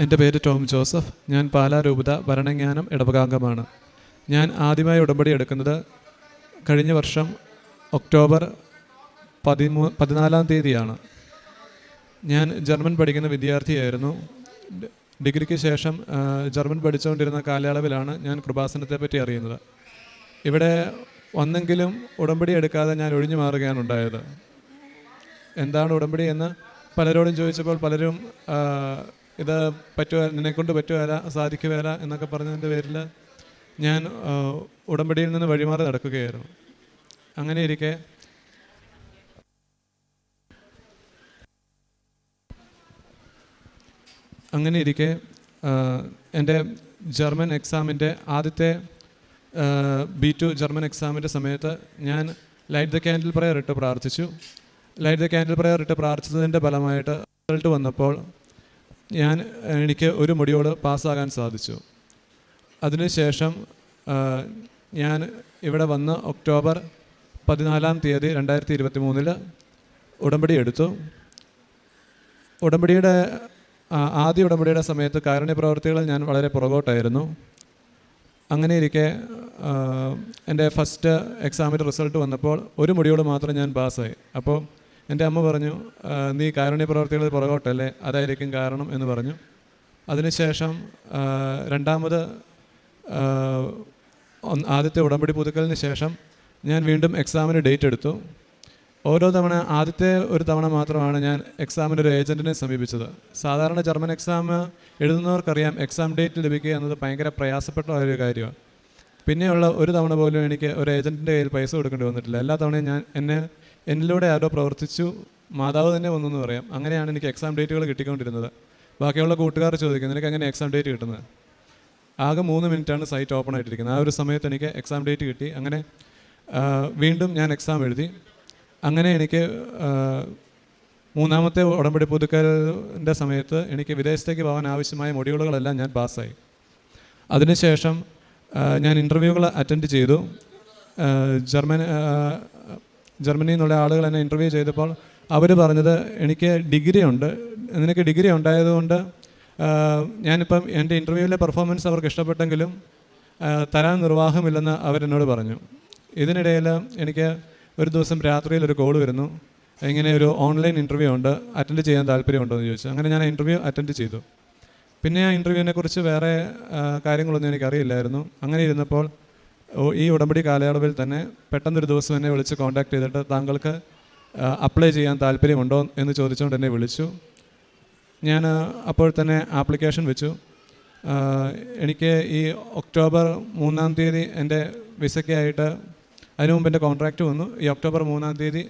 എന്റെ പേര് Tom Joseph. ഞാൻ പാലാ രൂപത ഭരണജ്ഞാനം ഇടവകാംഗമാണ്. ഞാൻ ആദ്യമായി ഉടമ്പടി എടുക്കുന്നത് കഴിഞ്ഞ വർഷം ഒക്ടോബർ പതിമൂ പതിനാലാം തീയതിയാണ്. ഞാൻ ജർമ്മൻ പഠിക്കുന്ന വിദ്യാർത്ഥിയായിരുന്നു. ഡിഗ്രിക്ക് ശേഷം ജർമ്മൻ പഠിച്ചുകൊണ്ടിരുന്ന കാലയളവിലാണ് ഞാൻ കൃപാസനത്തെ പറ്റി അറിയുന്നത്. ഇവിടെ വന്നെങ്കിലും ഉടമ്പടി എടുക്കാതെ ഞാൻ ഒഴിഞ്ഞു മാറുകയാണ് ഉണ്ടായത്. എന്താണ് ഉടമ്പടി എന്ന് പലരോടും ചോദിച്ചപ്പോൾ പലരും ഇത് പറ്റുക നിന്നെക്കൊണ്ട് പറ്റുകയില്ല സാധിക്കുകയില്ല എന്നൊക്കെ പറഞ്ഞതിന്റെ പേരിൽ ഞാൻ ഉടമ്പടിയിൽ നിന്ന് വഴിമാറി നടക്കുകയായിരുന്നു. അങ്ങനെ ഇരിക്കെ. അങ്ങനെ ഇരിക്കെ എന്റെ ജർമ്മൻ എക്സാമിന്റെ ആദ്യത്തെ ബി ടു ജർമ്മൻ എക്സാമിന്റെ സമയത്ത് ഞാൻ ലൈറ്റ് ദ ക്യാൻഡിൽ പ്രയർ ഇട്ട് പ്രാർത്ഥിച്ചു. ലൈറ്റ് ദ ക്യാൻഡിൽ പ്രയർ ഇട്ട് പ്രാർത്ഥിച്ചതിന്റെ ഫലമായിട്ട് റിസൾട്ട് വന്നപ്പോൾ ഞാൻ എനിക്ക് ഒരു മുടിയോട് പാസ്സാകാൻ സാധിച്ചു. അതിനുശേഷം ഞാൻ ഇവിടെ വന്ന് ഒക്ടോബർ പതിനാലാം തീയതി രണ്ടായിരത്തി ഇരുപത്തി മൂന്നിൽ ഉടമ്പടി എടുത്തു. ഉടമ്പടിയുടെ ആദ്യ ഉടമ്പടിയുടെ സമയത്ത് കാരുണ്യ പ്രവർത്തികളിൽ ഞാൻ വളരെ പുറകോട്ടായിരുന്നു. അങ്ങനെ ഇരിക്കെ എന്റെ ഫസ്റ്റ് എക്സാമിന്റെ റിസൾട്ട് വന്നപ്പോൾ ഒരു മുടിയോട് മാത്രം ഞാൻ പാസ്സായി. അപ്പോൾ എന്റെ അമ്മ പറഞ്ഞു നീ കാരുണ്യ പ്രവർത്തികളിൽ പുറകോട്ടല്ലേ? അതായിരിക്കും കാരണം എന്ന് പറഞ്ഞു. അതിനുശേഷം രണ്ടാമത് ആദ്യത്തെ ഉടമ്പടി പുതുക്കലിന് ശേഷം ഞാൻ വീണ്ടും എക്സാമിന് ഡേറ്റ് എടുത്തു. ഓരോ തവണ ആദ്യത്തെ ഒരു തവണ മാത്രമാണ് ഞാൻ എക്സാമിന് ഒരു ഏജന്റിനെ സമീപിച്ചത്. സാധാരണ ജർമ്മൻ എക്സാം എഴുതുന്നവർക്കറിയാം എക്സാം ഡേറ്റ് ലഭിക്കുക എന്നത് ഭയങ്കര പ്രയാസപ്പെട്ട ഒരു കാര്യമാണ്. പിന്നെയുള്ള ഒരു തവണ പോലും എനിക്ക് ഒരു ഏജന്റിന്റെ കയ്യിൽ പൈസ കൊടുക്കേണ്ടി വന്നിട്ടില്ല. എല്ലാ തവണയും ഞാൻ എന്നെ എന്നിലൂടെ ആരോ പ്രവർത്തിച്ചു. മാതാവ് തന്നെ വന്നു എന്ന് പറയാം. അങ്ങനെയാണ് എനിക്ക് എക്സാം ഡേറ്റുകൾ കിട്ടിക്കൊണ്ടിരുന്നത്. ബാക്കിയുള്ള കൂട്ടുകാർ ചോദിക്കും നിനക്ക് എങ്ങനെ എക്സാം ഡേറ്റ് കിട്ടുന്നത്? ആകെ മൂന്ന് മിനിറ്റാണ് സൈറ്റ് ഓപ്പൺ ആയിട്ടിരിക്കുന്നത്. ആ ഒരു സമയത്ത് എനിക്ക് എക്സാം ഡേറ്റ് കിട്ടി. അങ്ങനെ വീണ്ടും ഞാൻ എക്സാം എഴുതി. അങ്ങനെ എനിക്ക് മൂന്നാമത്തെ ഉടമ്പടി പുതുക്കലിന്റെ സമയത്ത് എനിക്ക് വിദേശത്തേക്ക് പോകാൻ ആവശ്യമായ മൊഡ്യൂളുകളെല്ലാം ഞാൻ പാസ്സായി. അതിനുശേഷം ഞാൻ ഇന്റർവ്യൂകൾ അറ്റൻഡ് ചെയ്തു. ജർമ്മൻ ജർമ്മനിയിൽ നിന്നുള്ള ആളുകൾ എന്നെ ഇന്റർവ്യൂ ചെയ്തപ്പോൾ അവർ പറഞ്ഞത് എനിക്ക് ഡിഗ്രി ഉണ്ട്. നിനക്ക് ഡിഗ്രി ഉണ്ടായതുകൊണ്ട് ഞാനിപ്പം എന്റെ ഇന്റർവ്യൂവിലെ പെർഫോമൻസ് അവർക്ക് ഇഷ്ടപ്പെട്ടെങ്കിലും തരാൻ നിർവാഹമില്ലെന്ന് അവരെന്നോട് പറഞ്ഞു. ഇതിനിടയിൽ എനിക്ക് ഒരു ദിവസം രാത്രിയിൽ ഒരു കോൾ വരുന്നു. ഇങ്ങനെ ഒരു ഓൺലൈൻ ഇന്റർവ്യൂ ഉണ്ട്. അറ്റൻഡ് ചെയ്യാൻ താല്പര്യമുണ്ടോ എന്ന് ചോദിച്ചു. അങ്ങനെ ഞാൻ ഇന്റർവ്യൂ അറ്റൻഡ് ചെയ്തു. പിന്നെ ആ ഇന്റർവ്യൂവിനെ കുറിച്ച് വേറെ കാര്യങ്ങളൊന്നും എനിക്കറിയില്ലായിരുന്നു. അങ്ങനെ ഇരുന്നപ്പോൾ ഈ ഉടമ്പടി കാലയളവിൽ തന്നെ പെട്ടെന്നൊരു ദിവസം എന്നെ വിളിച്ച് കോൺടാക്ട് ചെയ്തിട്ട് താങ്കൾക്ക് അപ്ലൈ ചെയ്യാൻ താല്പര്യമുണ്ടോ എന്ന് ചോദിച്ചുകൊണ്ട് എന്നെ വിളിച്ചു. ഞാൻ അപ്പോൾ തന്നെ ആപ്ലിക്കേഷൻ വെച്ചു. എനിക്ക് ഈ ഒക്ടോബർ മൂന്നാം തീയതി എന്റെ വിസയ്ക്കായിട്ട് അതിനു മുമ്പ് എന്റെ കോൺട്രാക്റ്റ് വന്നു. ഈ ഒക്ടോബർ മൂന്നാം തീയതി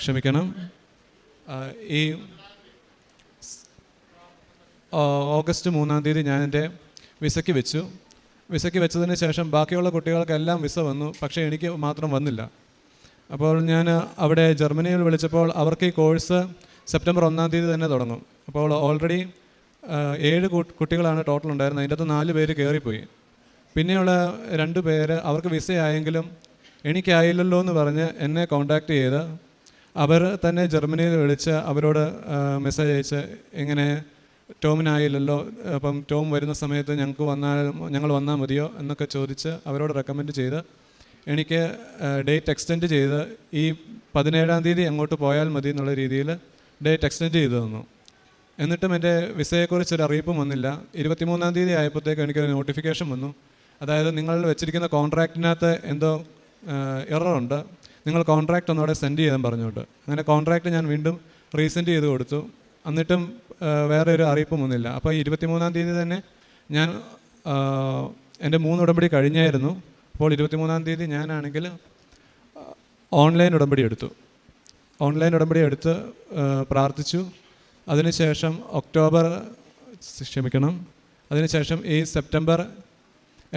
ക്ഷമിക്കണം. ഈ ഓഗസ്റ്റ് മൂന്നാം തീയതി ഞാൻ എന്റെ വിസയ്ക്ക് വെച്ചു. വിസയ്ക്ക് വെച്ചതിന് ശേഷം ബാക്കിയുള്ള കുട്ടികൾക്കെല്ലാം വിസ വന്നു പക്ഷേ എനിക്ക് മാത്രം വന്നില്ല. അപ്പോൾ ഞാൻ അവിടെ ജർമ്മനിയിൽ വിളിച്ചപ്പോൾ അവർക്ക് ഈ കോഴ്സ് സെപ്റ്റംബർ ഒന്നാം തീയതി തന്നെ തുടങ്ങും. അപ്പോൾ ഓൾറെഡി ഏഴ് കുട്ടികളാണ് ടോട്ടൽ ഉണ്ടായിരുന്നത്. അതിന്റെ അകത്ത് നാല് പേര് കയറിപ്പോയി. പിന്നെയുള്ള രണ്ട് പേര് അവർക്ക് വിസ ആയെങ്കിലും എനിക്കായില്ലല്ലോ എന്ന് പറഞ്ഞ് എന്നെ കോണ്ടാക്ട് ചെയ്ത് അവർ തന്നെ ജർമ്മനിയിൽ വിളിച്ച് അവരോട് മെസ്സേജ് അയച്ച് ഇങ്ങനെ ടോമിനായില്ലല്ലോ. അപ്പം ടോം വരുന്ന സമയത്ത് ഞങ്ങൾക്ക് വന്നാൽ ഞങ്ങൾ വന്നാൽ മതിയോ എന്നൊക്കെ ചോദിച്ച് അവരോട് റെക്കമെൻഡ് ചെയ്ത് എനിക്ക് ഡേറ്റ് എക്സ്റ്റെൻഡ് ചെയ്ത് ഈ പതിനേഴാം തീയതി അങ്ങോട്ട് പോയാൽ മതി എന്നുള്ള രീതിയിൽ ഡേറ്റ് എക്സ്റ്റെൻഡ് ചെയ്തു തന്നു. എന്നിട്ടും എന്റെ വിസയെക്കുറിച്ചൊരു അറിയിപ്പും വന്നില്ല. ഇരുപത്തിമൂന്നാം തീയതി ആയപ്പോഴത്തേക്ക് എനിക്കൊരു നോട്ടിഫിക്കേഷൻ വന്നു. അതായത് നിങ്ങൾ വെച്ചിരിക്കുന്ന കോൺട്രാക്റ്റിനകത്ത് എന്തോ എററുണ്ട് നിങ്ങൾ കോൺട്രാക്റ്റ് ഒന്നുകൂടെ സെൻഡ് ചെയ്യാൻ പറഞ്ഞുകൊണ്ട്. അങ്ങനെ കോൺട്രാക്റ്റ് ഞാൻ വീണ്ടും റീസെൻഡ് ചെയ്ത് കൊടുത്തു. എന്നിട്ടും വേറെ ഒരു അറിയിപ്പും ഒന്നുമില്ല അപ്പോൾ ഇരുപത്തിമൂന്നാം തീയതി തന്നെ ഞാൻ എന്റെ മൂന്ന് ഉടമ്പടി കഴിഞ്ഞായിരുന്നു. അപ്പോൾ ഇരുപത്തിമൂന്നാം തീയതി ഞാനാണെങ്കിൽ ഓൺലൈൻ ഉടമ്പടി എടുത്തു. ഓൺലൈൻ ഉടമ്പടി എടുത്ത് പ്രാർത്ഥിച്ചു. അതിനുശേഷം ഒക്ടോബർ ക്ഷമിക്കണം. അതിനുശേഷം ഈ സെപ്റ്റംബർ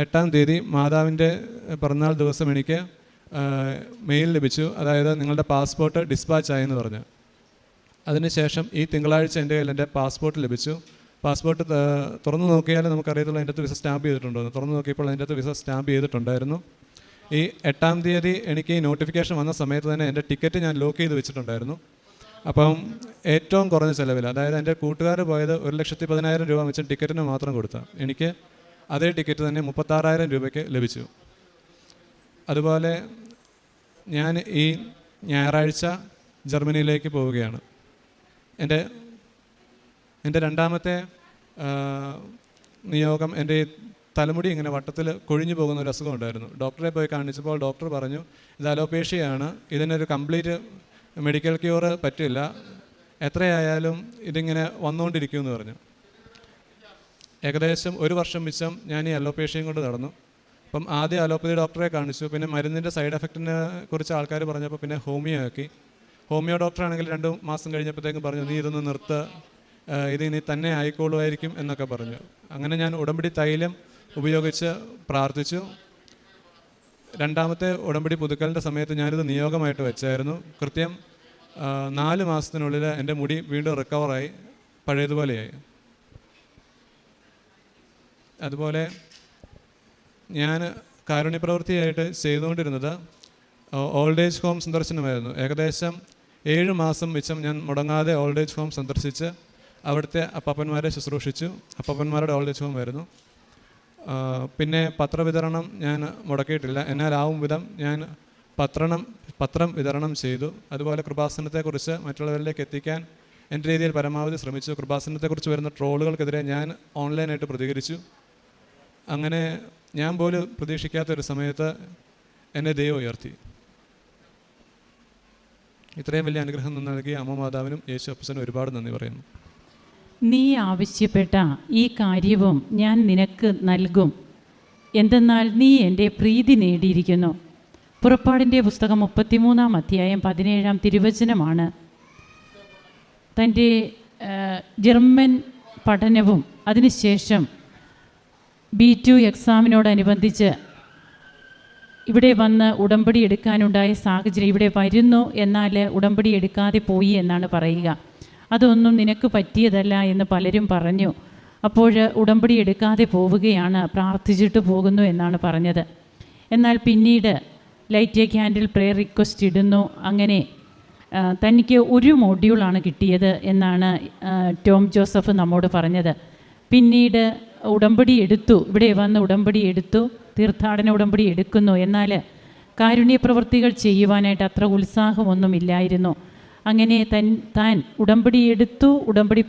എട്ടാം തീയതി മാതാവിന്റെ പിറന്നാൾ ദിവസം എനിക്ക് മെയിൽ ലഭിച്ചു. അതായത് നിങ്ങളുടെ പാസ്പോർട്ട് ഡിസ്പാച്ച് ആയെന്ന് പറഞ്ഞു. അതിനുശേഷം ഈ തിങ്കളാഴ്ച എന്റെ കയ്യിൽ എന്റെ പാസ്പോർട്ട് ലഭിച്ചു. പാസ്പോർട്ട് തുറന്നു നോക്കിയാൽ നമുക്കറിയത്തുള്ളൂ അതിന്റെ അകത്ത് വിസ സ്റ്റാമ്പ് ചെയ്തിട്ടുണ്ടോ തുറന്നു നോക്കിയപ്പോൾ അതിന്റെ അകത്ത് വിസ സ്റ്റാമ്പ് ചെയ്തിട്ടുണ്ടായിരുന്നു. ഈ എട്ടാം തീയതി എനിക്ക് ഈ നോട്ടിഫിക്കേഷൻ വന്ന സമയത്ത് തന്നെ എന്റെ ടിക്കറ്റ് ഞാൻ ലോക്ക് ചെയ്ത് വെച്ചിട്ടുണ്ടായിരുന്നു. അപ്പം ഏറ്റവും കുറഞ്ഞ ചിലവിൽ അതായത് എന്റെ കൂട്ടുകാർ പോയത് ഒരു ലക്ഷത്തി പതിനായിരം രൂപ വെച്ച് ടിക്കറ്റിന് മാത്രം കൊടുത്ത എനിക്ക് അതേ ടിക്കറ്റ് തന്നെ മുപ്പത്താറായിരം രൂപയ്ക്ക് ലഭിച്ചു. അതുപോലെ ഞാൻ ഈ ഞായറാഴ്ച ജർമ്മനിയിലേക്ക് പോവുകയാണ്. എന്റെ എന്റെ രണ്ടാമത്തെ നിയോഗം എന്റെ തലമുടി ഇങ്ങനെ വട്ടത്തിൽ കൊഴിഞ്ഞു പോകുന്ന ഒരു അസുഖം ഉണ്ടായിരുന്നു. ഡോക്ടറെ പോയി കാണിച്ചപ്പോൾ ഡോക്ടർ പറഞ്ഞു ഇത് അലോപേഷ്യയാണ്. ഇതിനൊരു കംപ്ലീറ്റ് മെഡിക്കൽ ക്യൂർ പറ്റില്ല. എത്രയായാലും ഇതിങ്ങനെ വന്നുകൊണ്ടിരിക്കുമെന്ന് പറഞ്ഞു. ഏകദേശം ഒരു വർഷം മിച്ചം ഞാൻ ഈ അലോപേഷ്യയും കൊണ്ട് നടന്നു. അപ്പം ആദ്യം അലോപ്പതി ഡോക്ടറെ കാണിച്ചു. പിന്നെ മരുന്നിന്റെ സൈഡ് എഫക്റ്റിനെ കുറിച്ച് ആൾക്കാർ പറഞ്ഞപ്പോൾ പിന്നെ ഹോമിയോ ആക്കി. ഹോമിയോ ഡോക്ടറാണെങ്കിൽ രണ്ട് മാസം കഴിഞ്ഞപ്പോഴത്തേക്കും പറഞ്ഞു നീ ഇതൊന്ന് നിർത്ത്. ഇത് ഇനി തന്നെ ആയിക്കോളുമായിരിക്കും എന്നൊക്കെ പറഞ്ഞു. അങ്ങനെ ഞാൻ ഉടമ്പടി തൈലം ഉപയോഗിച്ച് പ്രാർത്ഥിച്ചു. രണ്ടാമത്തെ ഉടമ്പടി പുതുക്കലിന്റെ സമയത്ത് ഞാനിത് നിയോഗമായിട്ട് വെച്ചായിരുന്നു. കൃത്യം നാല് മാസത്തിനുള്ളിൽ എന്റെ മുടി വീണ്ടും റിക്കവറായി പഴയതുപോലെയായി. അതുപോലെ ഞാൻ കാരുണ്യപ്രവൃത്തിയായിട്ട് ചെയ്തുകൊണ്ടിരുന്നത് ഓൾഡ് ഏജ് ഹോം സന്ദർശനമായിരുന്നു. ഏകദേശം ഏഴ് മാസം മിച്ചം ഞാൻ മുടങ്ങാതെ ഓൾഡ് ഏജ് ഹോം സന്ദർശിച്ച് അവിടുത്തെ അപ്പാപ്പന്മാരെ ശുശ്രൂഷിച്ചു. അപ്പാപ്പന്മാരുടെ ഓൾഡ് ഏജ് ഹോം ആയിരുന്നു. പിന്നെ പത്രവിതരണം ഞാൻ മുടക്കിയിട്ടില്ല. എന്നാലാവും വിധം ഞാൻ പത്രണം പത്രം വിതരണം ചെയ്തു. അതുപോലെ കൃപാസനത്തെക്കുറിച്ച് മറ്റുള്ളവരിലേക്ക് എത്തിക്കാൻ എന്റെ രീതിയിൽ പരമാവധി ശ്രമിച്ചു. കൃപാസനത്തെക്കുറിച്ച് വരുന്ന ട്രോളുകൾക്കെതിരെ ഞാൻ ഓൺലൈനായിട്ട് പ്രതികരിച്ചു. അങ്ങനെ ഞാൻ പോലും പ്രതീക്ഷിക്കാത്ത ഒരു സമയത്ത് എന്നെ ദൈവം ഉയർത്തി. ഇത്രയും വലിയ അനുഗ്രഹം നൽകിയ അമ്മ മാതാവിനും യേശു അപ്പസനും ഒരുപാട് നന്ദി പറയുന്നു. നീ ആവശ്യപ്പെട്ട ഈ കാര്യവും ഞാൻ നിനക്ക് നൽകും. എന്തെന്നാൽ നീ എന്റെ പ്രീതി നേടിയിരിക്കുന്നു. പുറപ്പാടിന്റെ പുസ്തകം മുപ്പത്തിമൂന്നാം അധ്യായം പതിനേഴാം തിരുവചനമാണ്. തന്റെ ജർമ്മൻ പഠനവും അതിനുശേഷം ബി ടു എക്സാമിനോടനുബന്ധിച്ച് ഇവിടെ വന്ന് ഉടമ്പടി എടുക്കാനുണ്ടായ സാഹചര്യം ഇവിടെ വരുന്നു എന്നാൽ ഉടമ്പടി എടുക്കാതെ പോയി എന്നാണ് പറയുക. അതൊന്നും നിനക്ക് പറ്റിയതല്ല എന്ന് പലരും പറഞ്ഞു. അപ്പോൾ ഉടമ്പടി എടുക്കാതെ പോവുകയാണ് പ്രാർത്ഥിച്ചിട്ട് പോകുന്നു എന്നാണ് പറഞ്ഞത്. എന്നാൽ പിന്നീട് light a candle prayer request ഇടുന്നു. അങ്ങനെ തനിക്ക് ഒരു മോഡ്യൂളാണ് കിട്ടിയത് എന്നാണ് ടോം ജോസഫ് നമ്മോട് പറഞ്ഞത്. പിന്നീട് ഉടമ്പടി എടുത്തു ഇവിടെ വന്ന് ഉടമ്പടി എടുത്തു. തീർത്ഥാടന ഉടമ്പടി എടുക്കുന്നു. എന്നാൽ കാരുണ്യ പ്രവൃത്തികൾ ചെയ്യുവാനായിട്ട് അത്ര ഉത്സാഹമൊന്നുമില്ലായിരുന്നു. അങ്ങനെ തൻ താൻ ഉടമ്പടി എടുത്തു ഉടമ്പടി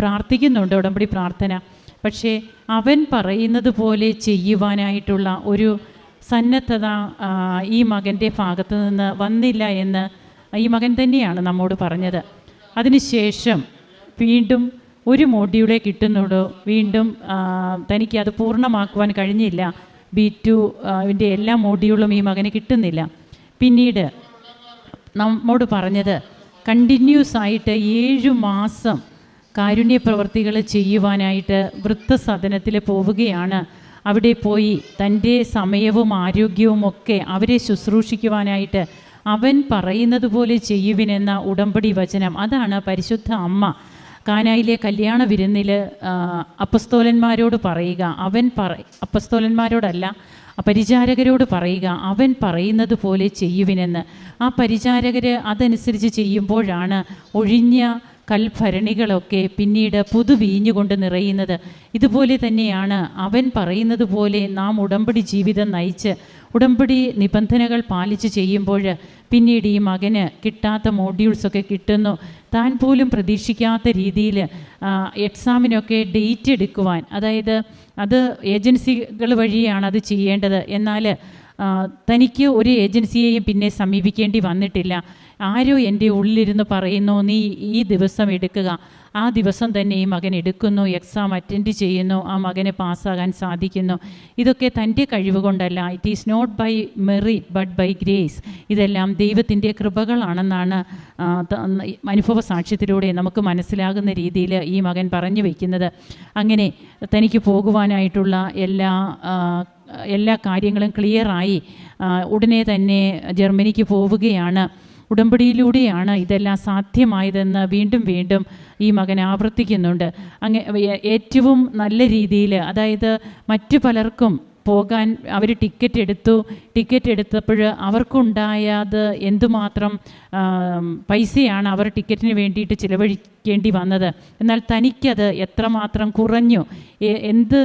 പ്രാർത്ഥിക്കുന്നുണ്ട് ഉടമ്പടി പ്രാർത്ഥന. പക്ഷേ അവൻ പറയുന്നത് പോലെ ചെയ്യുവാനായിട്ടുള്ള ഒരു സന്നദ്ധത ഈ മകന്റെ ഭാഗത്തു നിന്ന് വന്നില്ല എന്ന് ഈ മകൻ തന്നെയാണ് നമ്മോട് പറഞ്ഞത്. അതിനുശേഷം വീണ്ടും ഒരു മോഡിയുടെ കിട്ടുന്നുള്ളൂ വീണ്ടും തനിക്ക് അത് പൂർണമാക്കുവാൻ കഴിഞ്ഞില്ല. ബി ടു ഇതിന്റെ എല്ലാ മോഡ്യൂളും ഈ മകന് കിട്ടുന്നില്ല. പിന്നീട് നമ്മോട് പറഞ്ഞത് കണ്ടിന്യൂസ് ആയിട്ട് ഏഴു മാസം കാരുണ്യ പ്രവർത്തികൾ ചെയ്യുവാനായിട്ട് വൃത്തസദനത്തിൽ പോവുകയാണ്. അവിടെ പോയി തന്റെ സമയവും ആരോഗ്യവും ഒക്കെ അവരെ ശുശ്രൂഷിക്കുവാനായിട്ട് അവൻ പറയുന്നത് പോലെ ചെയ്യുവിനെന്ന ഉടമ്പടി വചനം. അതാണ് പരിശുദ്ധ അമ്മ. കാനായിലെ കല്യാണ വിരുന്നിൽ അപ്പസ്തോലന്മാരോട് പറയുക അവൻ പറ അപ്പസ്തോലന്മാരോടല്ല പരിചാരകരോട് പറയുക അവൻ പറയുന്നത് പോലെ ചെയ്യുവിനെന്ന്. ആ പരിചാരകർ അതനുസരിച്ച് ചെയ്യുമ്പോഴാണ് ഒഴിഞ്ഞ കൽഭരണികളൊക്കെ പിന്നീട് പുതുവീഞ്ഞുകൊണ്ട് നിറയുന്നത്. ഇതുപോലെ തന്നെയാണ് അവൻ പറയുന്നത് പോലെ നാം ഉടമ്പടി ജീവിതം നയിച്ച് ഉടമ്പടി നിബന്ധനകൾ പാലിച്ച് ചെയ്യുമ്പോൾ പിന്നീട് ഈ മകന് കിട്ടാത്ത മോഡ്യൂൾസൊക്കെ കിട്ടുന്നു. താൻ പോലും പ്രതീക്ഷിക്കാത്ത രീതിയിൽ എക്സാമിനൊക്കെ ഡേറ്റ് എടുക്കുവാൻ. അതായത് അത് ഏജൻസികൾ വഴിയാണ് അത് ചെയ്യേണ്ടത്. എന്നാൽ തനിക്ക് ഒരു ഏജൻസിയെയും പിന്നെ സമീപിക്കേണ്ടി വന്നിട്ടില്ല. ആരോ എന്റെ ഉള്ളിലിരുന്ന് പറയുന്നു നീ ഈ ദിവസം എടുക്കുക. ആ ദിവസം തന്നെ ഈ മകൻ എടുക്കുന്നു എക്സാം അറ്റൻഡ് ചെയ്യുന്നു ആ മകനെ പാസ്സാകാൻ സാധിക്കുന്നു. ഇതൊക്കെ തന്റെ കഴിവ് കൊണ്ടല്ല it is not by merit but by grace ഇതെല്ലാം ദൈവത്തിന്റെ കൃപകളാണെന്നാണ് അനുഭവ സാക്ഷ്യത്തിലൂടെ നമുക്ക് മനസ്സിലാകുന്ന രീതിയിൽ ഈ മകൻ പറഞ്ഞു വയ്ക്കുന്നത് അങ്ങനെ തനിക്ക് പോകുവാനായിട്ടുള്ള എല്ലാ എല്ലാ കാര്യങ്ങളും ക്ലിയറായി ഉടനെ തന്നെ ജർമ്മനിക്ക് പോവുകയാണ്. ഉടമ്പടിയിലൂടെയാണ് ഇതെല്ലാം സാധ്യമായതെന്ന് വീണ്ടും വീണ്ടും ഈ മകൻ ആവർത്തിക്കുന്നുണ്ട്. അങ്ങ് ഏറ്റവും നല്ല രീതിയിൽ അതായത് മറ്റു പലർക്കും പോകാൻ അവർ ടിക്കറ്റ് എടുത്തു. ടിക്കറ്റ് എടുത്തപ്പോൾ അവർക്കുണ്ടായത് എന്തുമാത്രം പൈസയാണ് അവർ ടിക്കറ്റിന് വേണ്ടിയിട്ട് ചിലവഴിക്കേണ്ടി വന്നത്. എന്നാൽ തനിക്കത് എത്രമാത്രം കുറഞ്ഞു? എന്ത്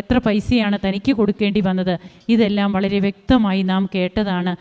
എത്ര പൈസയാണ് തനിക്ക് കൊടുക്കേണ്ടി വന്നത്? ഇതെല്ലാം വളരെ വ്യക്തമായി നാം കേട്ടതാണ്.